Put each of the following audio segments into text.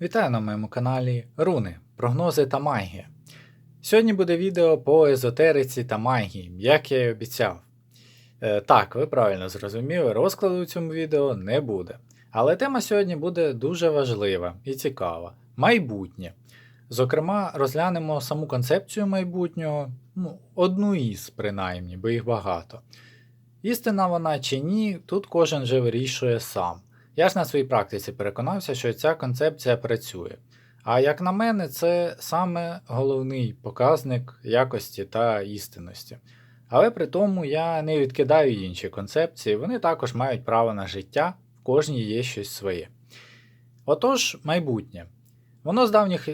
Вітаю на моєму каналі Руни, прогнози та магія. Сьогодні буде відео по езотериці та магії, як я і обіцяв. Е, так, ви правильно зрозуміли, розкладу у цьому відео не буде. Але тема сьогодні буде дуже важлива і цікава майбутнє. Зокрема, розглянемо саму концепцію майбутнього, ну, одну із, принаймні, бо їх багато. Істина вона чи ні, тут кожен же вирішує сам. Я ж на своїй практиці переконався, що ця концепція працює. А як на мене, це саме головний показник якості та істинності. Але при тому я не відкидаю інші концепції, вони також мають право на життя, в кожній є щось своє. Отож, майбутнє. Воно з давніх,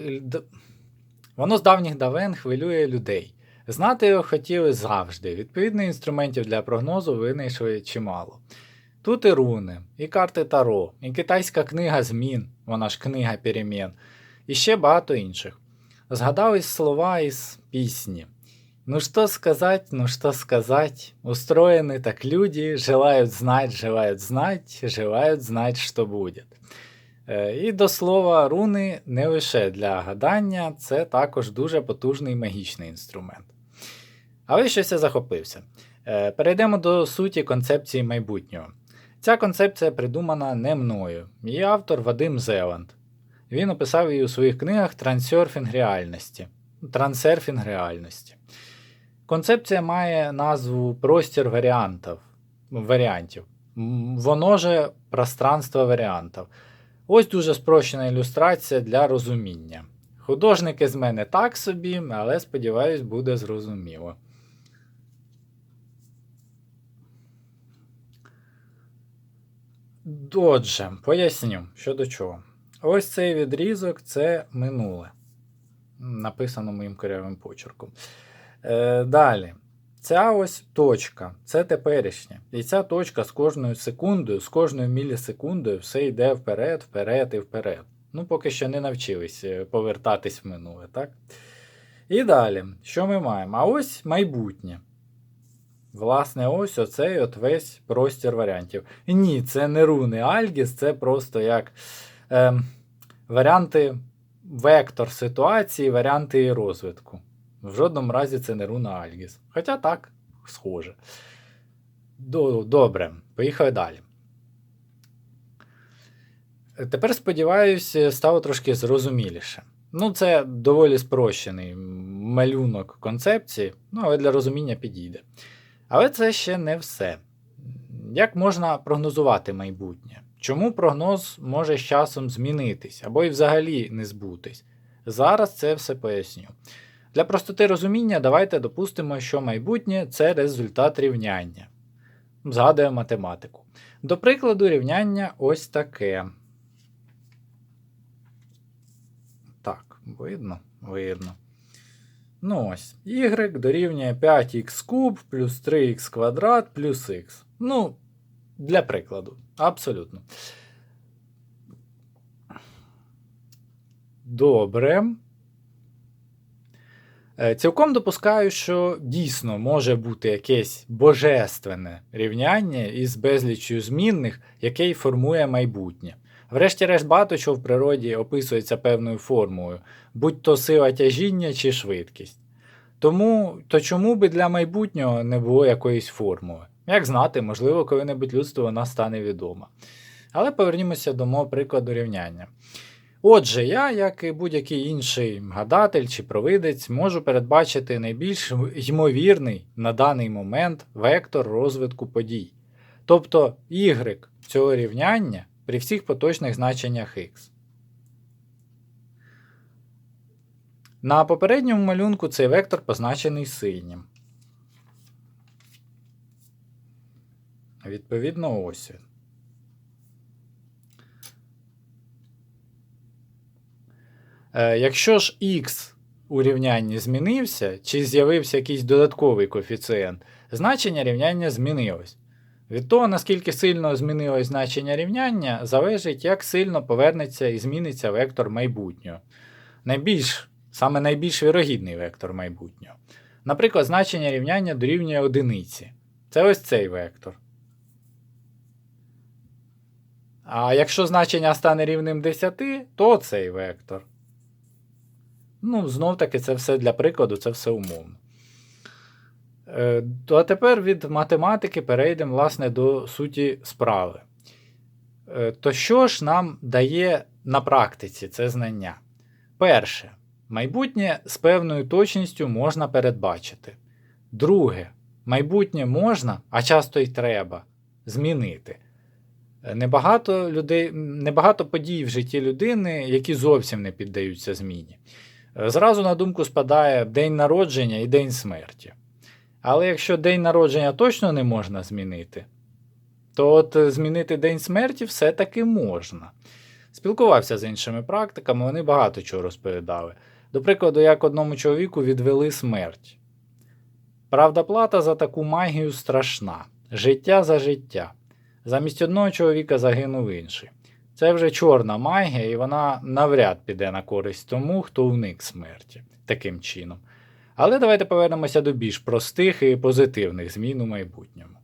Воно з давніх давен хвилює людей. Знати його хотіли завжди. Відповідно, інструментів для прогнозу винайшли чимало. Тут і руни, і карти Таро, і китайська книга змін, вона ж книга перемін, і ще багато інших. Згадались слова із пісні. Ну что сказать, ну что сказать, устроены так люди, желают знать, желают знать, желают знать, що буде. Е, І до слова, руни не лише для гадання, це також дуже потужний магічний інструмент. Але щось я захопився. Е, Перейдемо до суті концепції майбутнього. Ця концепція придумана не мною. Її автор Вадим Зеланд. Він описав її у своїх книгах Трансерфінг реальності. Трансерфінг реальності. Концепція має назву Простір варіантів. варіантів. Воно же пространство варіантів. Ось дуже спрощена ілюстрація для розуміння. Художники з мене так собі, але сподіваюсь, буде зрозуміло. Отже, поясню, що до чого. Ось цей відрізок це минуле. Написано моїм корявим почерком. Е, далі. Ця ось точка, це теперішнє. І ця точка з кожною секундою, з кожною мілісекундою все йде вперед, вперед і вперед. Ну, поки що не навчились е, повертатись в минуле, так? І далі, що ми маємо? А ось майбутнє. Власне, ось оцей от весь простір варіантів. Ні, це не руни Альгіс, це просто як е, варіанти, вектор ситуації, варіанти її розвитку. В жодному разі це не руна Альгіс. Хоча так, схоже. Добре, поїхали далі. Тепер, сподіваюся, стало трошки зрозуміліше. Ну, це доволі спрощений малюнок концепції, ну, але для розуміння підійде. Але це ще не все. Як можна прогнозувати майбутнє? Чому прогноз може з часом змінитись або й взагалі не збутись? Зараз це все поясню. Для простоти розуміння давайте допустимо, що майбутнє це результат рівняння. Згадуємо математику. До прикладу, рівняння ось таке. Так, видно? Видно. Ну ось, y дорівнює 5х куб плюс 3х квадрат плюс х. Ну, для прикладу. Абсолютно. Добре. Е, Цілком допускаю, що дійсно може бути якесь божественне рівняння із безліччю змінних, яке й формує майбутнє. Врешті-решт, багато що в природі описується певною формулою, будь то сила тяжіння чи швидкість. Тому то чому би для майбутнього не було якоїсь формули? Як знати, можливо, коли-небудь людство вона стане відома. Але повернімося до мого прикладу рівняння. Отже, я, як і будь-який інший гадатель чи провидець, можу передбачити найбільш ймовірний на даний момент вектор розвитку подій. Тобто y цього рівняння при всіх поточних значеннях x. На попередньому малюнку цей вектор позначений синім. Відповідно, ось. Е, Якщо ж x у рівнянні змінився, чи з'явився якийсь додатковий коефіцієнт, значення рівняння змінилось. Від того, наскільки сильно змінилось значення рівняння, залежить, як сильно повернеться і зміниться вектор майбутнього. Найбільш, саме найбільш вірогідний вектор майбутнього. Наприклад, значення рівняння дорівнює одиниці. Це ось цей вектор. А якщо значення стане рівним 10, то цей вектор. Ну, знов таки, це все для прикладу, це все умовно. Е, а тепер від математики перейдемо, власне, до суті справи. Е, то що ж нам дає на практиці це знання? Перше, майбутнє з певною точністю можна передбачити. Друге, майбутнє можна, а часто й треба змінити. Е, Небагато людей, небагато подій в житті людини, які зовсім не піддаються зміні. Зразу на думку спадає день народження і день смерті. Але якщо день народження точно не можна змінити, то от е, змінити день смерті все-таки можна. Спілкувався з іншими практиками, вони багато чого розповідали. До прикладу, як одному чоловіку відвели смерть. Правда, плата за таку магію страшна. Життя за життя. Замість одного чоловіка загинув інший. Це вже чорна магія, і вона навряд піде на користь тому, хто уник смерті таким чином. Але давайте повернемося до більш простих і позитивних змін у майбутньому.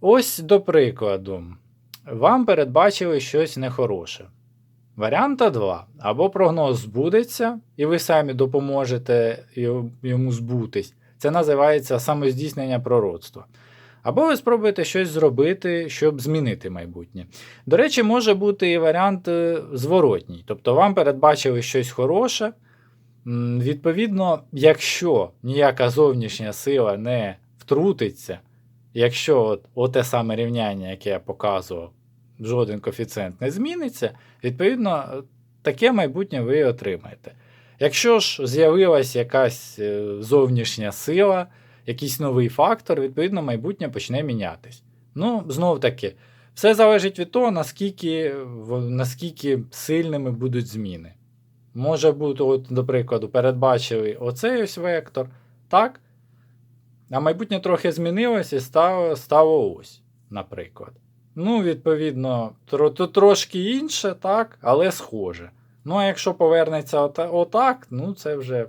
Ось до прикладу, вам передбачили щось нехороше. Варіанта 2. Або прогноз збудеться, і ви самі допоможете йому збутись. Це називається самоздійснення пророцтва. Або ви спробуєте щось зробити, щоб змінити майбутнє. До речі, може бути і варіант е, зворотній. Тобто вам передбачили щось хороше. Відповідно, якщо ніяка зовнішня сила не втрутиться, якщо от, оте саме рівняння, яке я показував, жоден коефіцієнт не зміниться, відповідно, е, таке майбутнє ви отримаєте. Якщо ж з'явилась якась е, зовнішня сила, якийсь новий фактор, відповідно, майбутнє почне мінятись. Ну, знов таки, все залежить від того, наскільки, наскільки сильними будуть зміни. Може бути, от, до прикладу, передбачили оцей ось вектор, так? А майбутнє трохи змінилось і стало, стало ось, наприклад. Ну, відповідно, то трошки інше, так, але схоже. Ну, а якщо повернеться ота- отак, ну це вже.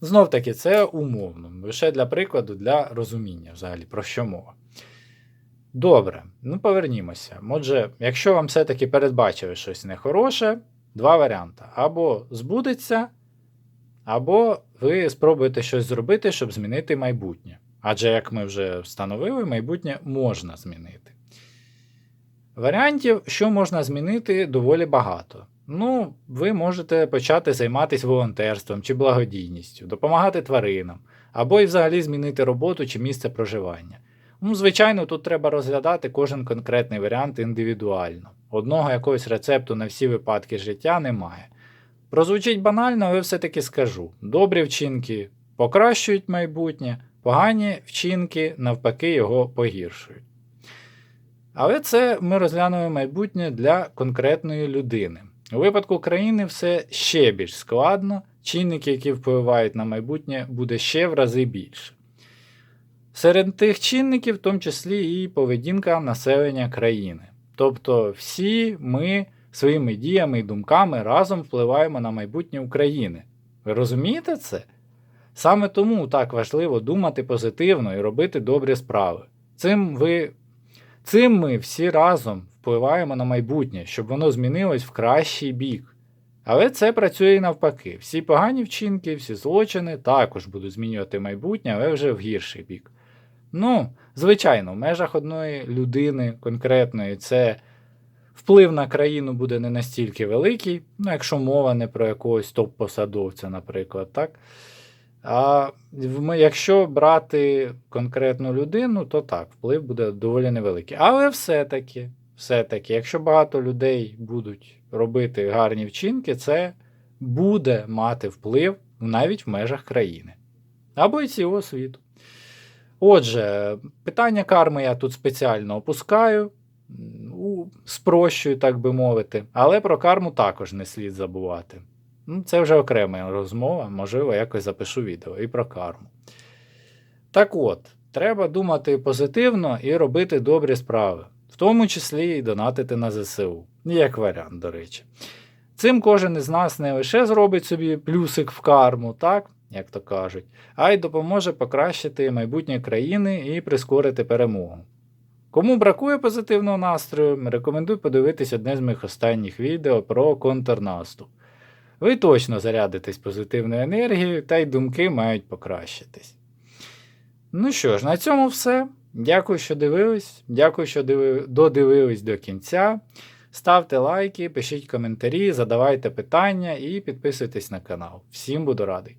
Знов таки, це умовно. Лише для прикладу, для розуміння взагалі, про що мова. Добре, ну повернімося. Отже, якщо вам все-таки передбачили щось нехороше, два варіанти. Або збудеться, або ви спробуєте щось зробити, щоб змінити майбутнє. Адже, як ми вже встановили, майбутнє можна змінити. Варіантів, що можна змінити, доволі багато. Ну, ви можете почати займатися волонтерством чи благодійністю, допомагати тваринам, або і взагалі змінити роботу чи місце проживання. Ну, звичайно, тут треба розглядати кожен конкретний варіант індивідуально. Одного якогось рецепту на всі випадки життя немає. Прозвучить банально, але все-таки скажу: добрі вчинки покращують майбутнє, погані вчинки навпаки його погіршують. Але це ми розглянули майбутнє для конкретної людини. У випадку країни все ще більш складно, чинники, які впливають на майбутнє, буде ще в рази більше. Серед тих чинників, в тому числі і поведінка населення країни. Тобто всі ми своїми діями і думками разом впливаємо на майбутнє України. Ви розумієте це? Саме тому так важливо думати позитивно і робити добрі справи. Цим, ви, цим ми всі разом впливаємо на майбутнє, щоб воно змінилось в кращий бік. Але це працює і навпаки. Всі погані вчинки, всі злочини також будуть змінювати майбутнє, але вже в гірший бік. Ну, звичайно, в межах одної людини конкретної це вплив на країну буде не настільки великий, ну, якщо мова не про якогось топ-посадовця, наприклад, так? А якщо брати конкретну людину, то так, вплив буде доволі невеликий. Але все-таки, все-таки, якщо багато людей будуть робити гарні вчинки, це буде мати вплив навіть в межах країни або й цілого світу. Отже, питання карми я тут спеціально опускаю, спрощую, так би мовити, але про карму також не слід забувати. Ну, Це вже окрема розмова, можливо, якось запишу відео і про карму. Так от, треба думати позитивно і робити добрі справи, в тому числі і донатити на ЗСУ. Як варіант, до речі. Цим кожен із нас не лише зробить собі плюсик в карму, так, як то кажуть, а й допоможе покращити майбутнє країни і прискорити перемогу. Кому бракує позитивного настрою, рекомендую подивитись одне з моїх останніх відео про контрнаступ. Ви точно зарядитесь позитивною енергією, та й думки мають покращитись. Ну що ж, на цьому все. Дякую, що дивились. Дякую, що диви... додивились до кінця. Ставте лайки, пишіть коментарі, задавайте питання і підписуйтесь на канал. Всім буду радий.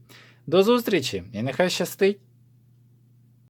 До зустрічі і нехай щастить!